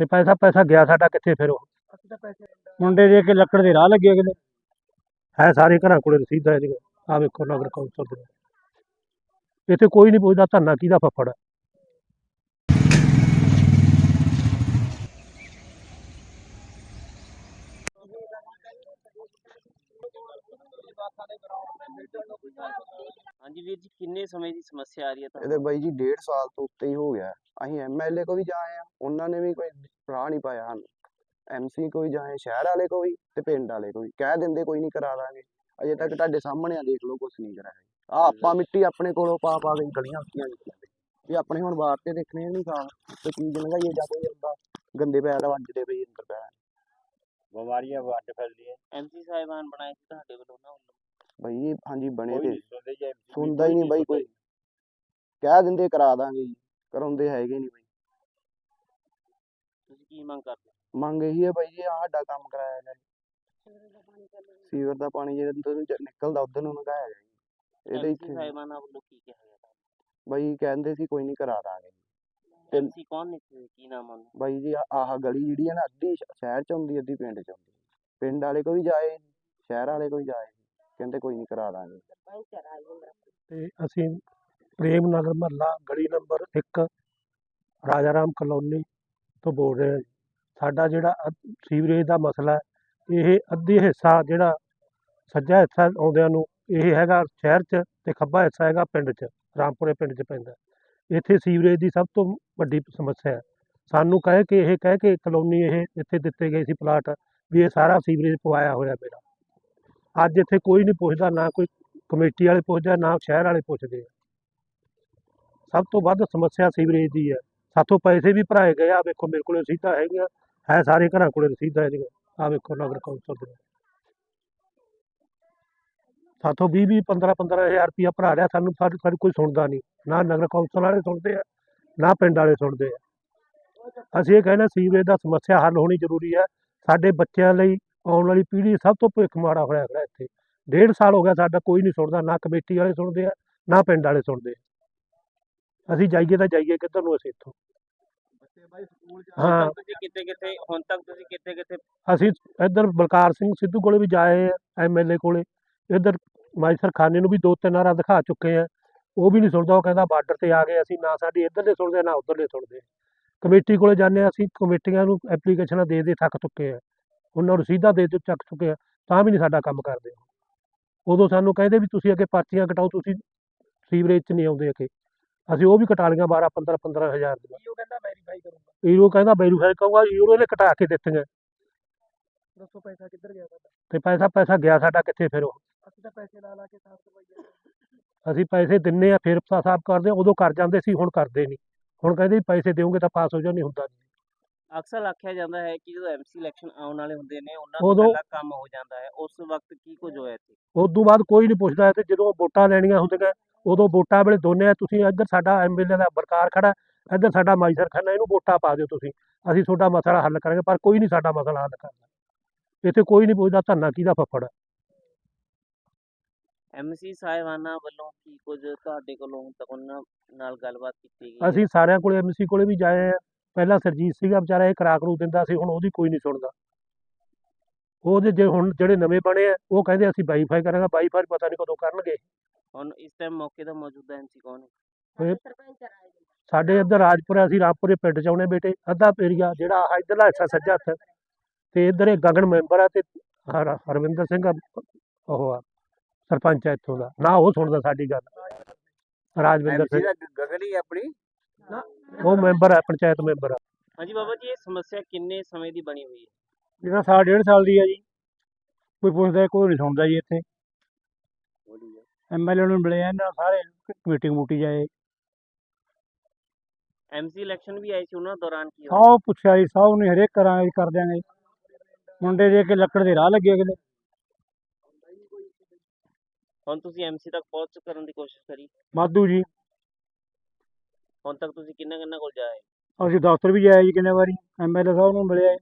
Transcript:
ਤੇ ਪੈਸਾ ਪੈਸਾ ਗਿਆ ਸਾਡਾ ਕਿੱਥੇ ਫਿਰ ਉਹ? ਮੁੰਡੇ ਦੇ ਕੇ ਲੱਕੜ ਦੇ ਰਾਹ ਲੱਗੇ ਅਗਲੇ ਹੈ ਸਾਰੇ ਘਰਾਂ ਕੋਲੇ ਰਸੀਦ ਹੈ ਜੀ ਆ ਵੇਖੋ ਨਗਰ ਕੌਂਸਲ ਦੇ। ਇੱਥੇ ਕੋਈ ਨਹੀਂ ਪੁੱਛਦਾ ਧੰਨਾ ਕਿਹਦਾ ਫੱਫੜ ਹੈ। ਹਾਂਜੀ ਵੀਰ ਜੀ ਕਿੰਨੇ ਸਮੇਂ ਦੀ ਸਮੱਸਿਆ ਆ ਰਹੀ ਹੈ ਇਹਦੇ ਬਾਈ ਜੀ ਡੇਢ ਸਾਲ ਤੋਂ ਉੱਤੇ ਹੀ ਹੋ ਗਿਆ। ਹੈ। ਅਸੀਂ ਐਮਐਲਏ ਕੋ ਵੀ ਜਾਏ ਆ ਉਹਨਾਂ ਨੇ ਵੀ ਕੋਈ ਰਾਹ ਨਹੀਂ ਪਾਇਆ ਸਾਨੂੰ। ਐਮਸੀ ਕੋ ਵੀ ਜਾਏ ਸ਼ਹਿਰ ਵਾਲੇ ਕੋ ਵੀ ਤੇ ਪਿੰਡ ਵਾਲੇ ਕੋ ਵੀ। ਕਹਿ ਦਿੰਦੇ ਕੋਈ ਨਹੀਂ ਕਰਾ ਦਾਂਗੇ। ਅਜੇ ਤੱਕ ਤੁਹਾਡੇ ਸਾਹਮਣੇ ਆ ਦੇਖ ਲਓ ਕੁਛ ਨਹੀਂ ਕਰਾਇਆ ਆ ਆਪਾਂ ਮਿੱਟੀ ਆਪਣੇ ਕੋਲੋਂ ਪਾ ਪਾ ਕੇ ਗਲੀਆਂ ਉੱਚੀਆਂ ਕੀਤੀਆਂ ਇਹ ਆਪਣੇ ਹੁਣ ਬਾਹਰ ਤੇ ਦੇਖਣੇ ਨਹੀਂ ਕੰਮ ਤੇ ਕੀ ਲੰਘਾਈਏ ਜਾਂ ਕੋਈ ਆਉਂਦਾ ਗੰਦੇ ਪੈਰ ਵੱਜਦੇ ਪਈ ਅੰਦਰ ਪੈਰ। ਬਿਮਾਰੀਆਂ ਵੱਡ ਫੈਲਦੀਆਂ। ਐਮਸੀ ਸਾਹਿਬਾਨ ਬਣਾਏ ਸੀ ਤੁਹਾਡੇ ਵੱਲੋਂ ਨਾ ਜੀ ਹਾਂਜੀ ਬਣੇ ਤੇ ਸੁਣਦੇ ਹੀ ਨਹੀਂ ਬਾਈ ਕੋਈ। ਕਹਿ ਦਿੰਦੇ ਕਰਾ ਦਾਂਗੇ ਜੀ ਕਰਾਉਂਦੇ ਹੈਗੇ ਨਹੀਂ ਬਾਈ। ਤੁਸੀਂ ਕੀ ਮੰਗ ਕਰਦੇ? ਮੰਗ ਇਹੀ ਹੈ ਬਾਈ ਜੀ ਆਹ ਸਾਡਾ ਕੰਮ ਕਰਾਇਆ ਜਾਏ। ਸੀਵਰ ਦਾ ਪਾਣੀ ਜਿਹੜਾ ਚ- ਨਿਕਲਦਾ ਉਧਰ ਨੂੰ ਲਗਾਇਆ ਜਾਏ। ਇਹਦੇ ਇੱਥੇ ਸਾਹਿਬਾਨਾਂ ਵੱਲੋਂ ਕੀ ਕਿਹਾ ਗਿਆ ਤੁਹਾਨੂੰ? ਬਾਈ ਕਹਿੰਦੇ ਸੀ ਕੋਈ ਨਹੀਂ ਕਰਾ ਦਾਂਗੇ। ਤੇ- ਐਮਸੀ ਕੌਣ ਨੇ? ਕੀ ਨਾਮ ਉਹਨਾਂ ਬਾਈ ਜੀ ਆਹ- ਗਲੀ ਜਿਹੜੀ ਹੈ ਨਾ ਅੱਧੀ ਸ਼ਹਿਰ ਚ ਆਉਂਦੀ ਅੱਧੀ ਪਿੰਡ ਚ ਆਉਂਦੀ। ਪਿੰਡ ਵਾਲੇ ਕੋਈ ਜਾਏ ਸ਼ਹਿਰ ਵਾਲੇ ਕੋਈ ਜਾਏ। ਕਹਿੰਦੇ ਕੋਈ ਨਹੀਂ ਕਰਾ ਦਾਂਗੇ। ਤੇ ਅਸੀਂ ਪ੍ਰੇਮ ਨਗਰ ਮਹੱਲਾ ਗਲੀ ਨੰਬਰ 1 ਰਾਜਾ ਰਾਮ ਕਲੋਨੀ ਤੋਂ ਬੋਲ ਰਹੇ ਹਾਂ। ਜੀ। ਸਾਡਾ ਜਿਹੜਾ ਅ- ਸੀਵਰੇਜ ਦਾ ਮਸਲਾ ਹੈ ਇਹ ਅੱਧੀ ਹਿੱਸਾ ਜਿਹੜਾ ਸੱਜਾ ਹਿੱਸਾ ਆਉਂਦਿਆਂ ਨੂੰ ਇਹ ਹੈਗਾ ਸ਼ਹਿਰ 'ਚ ਤੇ ਖੱਬਾ ਹਿੱਸਾ ਹੈਗਾ ਪਿੰਡ 'ਚ ਰਾਮਪੁਰੇ ਪਿੰਡ 'ਚ ਪੈਂਦਾ। ਇੱਥੇ ਸੀਵਰੇਜ ਦੀ ਸਭ ਤੋਂ ਵੱਡੀ ਸਮੱਸਿਆ ਹੈ। ਸਾਨੂੰ ਕਹਿ ਕੇ ਇਹ ਕਹਿ ਕੇ ਕਲੋਨੀ ਇਹ ਇੱਥੇ ਦਿੱਤੇ ਗਏ ਸੀ ਪਲਾਟ ਵੀ ਇਹ ਸਾਰਾ ਸੀਵਰੇਜ ਪਵਾਇਆ ਹੋਇਆ ਮੇਰਾ। ਅੱਜ ਇੱਥੇ ਕੋਈ ਨਹੀਂ ਪੁੱਛਦਾ, ਨਾ ਕੋਈ ਕਮੇਟੀ ਵਾਲੇ ਪੁੱਛਦੇ, ਨਾ ਸ਼ਹਿਰ ਵਾਲੇ ਪੁੱਛਦੇ ਆ। ਸਭ ਤੋਂ ਵੱਧ ਸਮੱਸਿਆ ਸੀਵਰੇਜ ਦੀ ਹੈ ਸਾਥੋਂ ਪੈਸੇ ਵੀ ਭਰਾਏ ਗਏ ਆ। ਵੇਖੋ, ਮੇਰੇ ਕੋਲ ਰਸੀਦਾਂ ਹੈਗੀਆਂ। ਹੈ ਸਾਰੇ ਘਰਾਂ ਕੋਲ ਰਸੀਦਾਂ ਹੈਗੀਆਂ ਆ ਵੇਖੋ, ਨਗਰ ਕੌਂਸਲ ਦੇ ਸਾਥੋਂ 20 20 15 15000 ਰੁਪਇਆ ਭਰਾ ਲਿਆ। ਸਾਨੂੰ, ਸਾਡੀ ਕੋਈ ਸੁਣਦਾ ਨਹੀਂ। ਨਾ ਨਗਰ ਕੌਂਸਲ ਵਾਲੇ ਸੁਣਦੇ ਆ, ਨਾ ਪਿੰਡ ਵਾਲੇ ਸੁਣਦੇ ਆ। ਅਸੀਂ ਇਹ ਕਹਿੰਦੇ ਸੀਵਰੇਜ ਦਾ ਸਮੱਸਿਆ ਹੱਲ ਹੋਣੀ ਜ਼ਰੂਰੀ ਹੈ ਸਾਡੇ ਬੱਚਿਆਂ ਲਈ ਆਉਣ ਵਾਲੀ ਪੀੜ੍ਹੀ ਸਭ ਤੋਂ ਭੁੱਖ ਮਾੜਾ ਹੋਇਆ ਖੜਾ ਇੱਥੇ। ਡੇਢ ਸਾਲ ਹੋ ਗਿਆ ਸਾਡਾ ਕੋਈ ਨਹੀਂ ਸੁਣਦਾ ਨਾ ਕਮੇਟੀ ਵਾਲੇ ਸੁਣਦੇ ਆ ਨਾ ਪਿੰਡ ਵਾਲੇ ਸੁਣਦੇ ਆ। ਅਸੀਂ ਜਾਈਏ ਤਾਂ ਜਾਈਏ ਕਿੱਧਰ ਨੂੰ ਅਸੀਂ ਇੱਥੋਂ? ਹਾਂ। ਤੁਸੀਂ ਹੁਣ ਤੱਕ ਤੁਸੀਂ ਅਸੀਂ ਇੱਧਰ ਬਲਕਾਰ ਸਿੰਘ ਸਿੱਧੂ ਕੋਲੇ ਵੀ ਜਾਏ ਐਮਐਲਏ ਕੋਲੇ। ਇੱਧਰ ਮਾਈਸਰ ਖਾਨੇ ਨੂੰ ਵੀ ਦੋ ਤਿੰਨ ਵਾਰਾਂ ਦਿਖਾ ਚੁੱਕੇ ਆ। ਉਹ ਵੀ ਨਹੀਂ ਸੁਣਦਾ ਉਹ ਕਹਿੰਦਾ ਬਾਰਡਰ ਤੇ ਆ ਗਏ ਅਸੀਂ ਨਾ ਸਾਡੀ ਇੱਧਰਲੇ ਸੁਣਦੇ ਨਾ ਉੱਧਰਲੇ ਸੁਣਦੇ। ਕਮੇਟੀ ਕੋਲੇ ਜਾਂਦੇ ਹਾਂ ਅਸੀਂ ਕਮੇਟੀਆਂ ਨੂੰ ਐਪਲੀਕੇਸ਼ਨਾਂ ਦੇ ਦੇ ਥੱਕ ਚੁੱਕੇ ਆ। ਉਹਨਾਂ ਨੂੰ ਰਸੀਦਾਂ ਦੇ ਦੇ ਚੱਕ ਚੁੱਕੇ ਆ ਤਾਂ ਵੀ ਨਹੀਂ ਸਾਡਾ ਕੰਮ ਕਰਦੇ ਉਦੋਂ ਸਾਨੂੰ ਕਹਿੰਦੇ ਵੀ ਤੁਸੀਂ ਅੱਗੇ ਪਰਚੀਆਂ ਕਟਾਓ ਤੁਸੀਂ ਸੀਵਰੇਜ 'ਚ ਨਹੀਂ ਆਉਂਦੇ ਅੱਗੇ। ਅਸੀਂ ਉਹ ਵੀ ਕਟਾ ਲਈਆਂ 12 15 15 ਹਜ਼ਾਰ ਦੀਆਂ। ਉਹ ਕਹਿੰਦਾ ਵੈਰੀਫਾਈ ਕਰੂੰਗਾ। ਈਰੋ ਕਹਿੰਦਾ ਵੈਰੀਫਾਈ ਕਹੂੰਗਾ ਈਰੋ ਨੇ ਕਟਾ ਕੇ ਦਿੱਤੀਆਂ। ਦੱਸੋ ਪੈਸਾ ਕਿੱਧਰ ਗਿਆ ਸਾਡਾ ਤੇ ਪੈਸਾ ਪੈਸਾ ਗਿਆ ਸਾਡਾ ਕਿੱਥੇ ਫਿਰ ਉਹ? ਅਸੀਂ ਤਾਂ ਪੈਸੇ ਲਾ ਲਾ ਕੇ ਸਾਫ਼ ਸਫ਼ਾਈ ਅਸੀਂ ਪੈਸੇ ਦਿੰਨੇ ਆ ਫਿਰ ਹਿਸਾਬ ਕਰਦੇ ਉਦੋਂ ਕਰ ਜਾਂਦੇ ਸੀ ਹੁਣ ਕਰਦੇ ਨਹੀਂ। ਹੁਣ ਕਹਿੰਦੇ ਪੈਸੇ ਦਿਓਗੇ ਤਾਂ ਪਾਸ ਹੋ ਜਾ ਨਹੀਂ ਹੁੰਦਾ ਅਕਸਰ ਆਖਿਆ ਜਾਂਦਾ ਹੈ ਕਿ ਜਦੋਂ ਐਮਸੀ ਇਲੈਕਸ਼ਨ ਆਉਣ ਵਾਲੇ ਹੁੰਦੇ ਨੇ ਉਹਨਾਂ ਤੋਂ ਉਦੋਂ- ਪਹਿਲਾਂ ਕੰਮ ਹੋ ਜਾਂਦਾ ਹੈ। ਉਸ ਵਕਤ ਕੀ ਕੁਝ ਹੋਇਆ ਇੱਥੇ ਉਸ ਤੋਂ ਬਾਅਦ ਕੋਈ ਨਹੀਂ ਪੁੱਛਦਾ ਤੇ ਜਦੋਂ ਵੋਟਾਂ ਲੈਣੀਆਂ ਹੁੰਦੀਆਂ ਉਦੋਂ ਵੋਟਾਂ ਵੇਲੇ ਦੋਨੇ ਆ ਤੁਸੀਂ ਇੱਧਰ ਸਾਡਾ ਐਮਐਲਏ ਦਾ ਬਰਕਾਰ ਖੜਾ ਇੱਧਰ ਸਾਡਾ ਮਾਈਸਰ ਖਾਨਾ ਇਹਨੂੰ ਵੋਟਾਂ ਪਾ ਦਿਓ ਤੁਸੀਂ। ਅਸੀਂ ਤੁਹਾਡਾ ਮਸਲਾ ਹੱਲ ਕਰਾਂਗੇ ਪਰ ਕੋਈ ਨਹੀਂ ਸਾਡਾ ਮਸਲਾ ਹੱਲ ਕਰਦਾ। ਇੱਥੇ ਕੋਈ ਨਹੀਂ ਪੁੱਛਦਾ ਧੰਨਾ ਕਿਹਦਾ ਫੱਫੜ ਹੈ। ਐਮਸੀ ਸਾਹਿਬਾਨਾਂ ਵੱਲੋਂ ਕੀ ਕੁਝ ਤੁਹਾਡੇ ਕੋਲੋਂ ਹੁਣ ਤੱਕ ਉਹਨਾਂ ਨਾਲ ਗੱਲਬਾਤ ਕੀਤੀ ਗਈ ਅਸੀਂ ਸਾਰਿਆਂ ਕੋਲੇ ਐਮਸੀ ਕੋਲੇ ਵੀ ਜਾਏ ਆ। ਪਹਿਲਾਂ ਸਰਜੀਤ ਸੀਗਾ ਵਿਚਾਰਾ ਇਹ ਕਰਾ ਕਰੂ ਦਿੰਦਾ ਸੀ ਹੁਣ ਉਹਦੀ ਕੋਈ ਨਹੀਂ ਸੁਣਦਾ। ਉਹਦੇ ਜੇ ਹੁਣ ਜਿਹੜੇ ਨਵੇਂ ਬਣੇ ਆ ਉਹ ਕਹਿੰਦੇ ਅਸੀਂ ਵਾਈਫਾਈ ਕਰਾਂਗੇ ਵਾਈਫਾਈ ਪਤਾ ਨਹੀਂ ਕਦੋਂ ਕਰਨਗੇ। ਹੁਣ ਇਸ ਟਾਈਮ ਮੌਕੇ ਦਾ ਮੌਜੂਦਾ ਐਮਸੀ ਕੌਣ ਹੈ? ਸਾਡੇ ਇੱਧਰ ਰਾਜਪੁਰਾ ਅਸੀਂ ਰਾਮਪੁਰੇ ਪਿੰਡ ਚ ਆਉਣੇ ਬੇਟੇ। ਅੱਧਾ ਏਰੀਆ ਜਿਹੜਾ ਆਹ ਇੱਧਰਲਾ ਹਿੱਸਾ ਸੱਜਾ ਹੱਥ। ਤੇ ਇੱਧਰ ਇਹ ਗਗਨ ਮੈਂਬਰ ਆ ਤੇ ਹਰ- ਹਰਵਿੰਦਰ ਸਿੰਘ ਆ, ਉਹ ਆ ਸਰਪੰਚ ਆ ਇੱਥੋਂ ਦਾ। ਨਾ ਉਹ ਸੁਣਦਾ ਸਾਡੀ ਗੱਲ। ਰਾਜਵਿੰਦਰ ਸਿੰਘ। ਗਗਲੀ ਆਪਣੀ। ਉਹ ਮੈਂਬਰ ਆ ਪੰਚਾਇਤ ਮੈਂਬਰ ਆ ਹਾਂਜੀ ਬਾਬਾ ਜੀ ਇਹ ਸਮੱਸਿਆ ਕਿੰਨੇ ਸਮੇਂ ਦੀ ਬਣੀ ਹੋਈ ਹੈ? ਜਿਹੜਾ ਸਾਲ ਡੇਢ ਸਾਲ ਦੀ ਆ ਜੀ। ਕੋਈ ਪੁੱਛਦਾ ਕੋਈ ਨਹੀਂ ਸੁਣਦਾ ਜੀ ਇੱਥੇ। ਐਮਐਲਏ ਨੂੰ ਮਿਲੇ ਆ ਇਹਨਾਂ ਸਾਰੇ ਮੀਟਿੰਗ ਮੂਟੀ ਜਾਏ। ਐਮਸੀ ਇਲੈਕਸ਼ਨ ਵੀ ਆਏ ਸੀ ਉਹਨਾਂ ਦੌਰਾਨ ਕੀ ਹੋਇਆ? ਸਭ ਪੁੱਛਿਆ ਜੀ ਸਭ ਨੇ ਹਰੇਕ ਕਰਾਂਗੇ ਕਰ ਦਿਆਂਗੇ। ਮੁੰਡੇ ਦੇ ਕੇ ਲੱਕੜ ਦੇ ਰਾਹ ਲੱਗੇ ਅਗਲੇ ਹੁਣ ਤੁਸੀਂ ਐਮਸੀ ਤੱਕ ਪਹੁੰਚ ਕਰਨ ਦੀ ਕੋਸ਼ਿਸ਼ ਕਰੀ। ਮਾਧੂ ਜੀ। ਹੁਣ ਤੱਕ ਤੁਸੀਂ ਕਿੰਨਾ ਕਿੰਨਾ ਕੋਲ ਜਾਏ? ਅਸੀਂ ਦਫ਼ਤਰ ਵੀ ਜਾਇਆ ਜੀ ਕਿੰਨੇ ਵਾਰੀ ਐਮਐਲਏ ਸਾਹਿਬ ਨੂੰ ਮਿਲਿਆ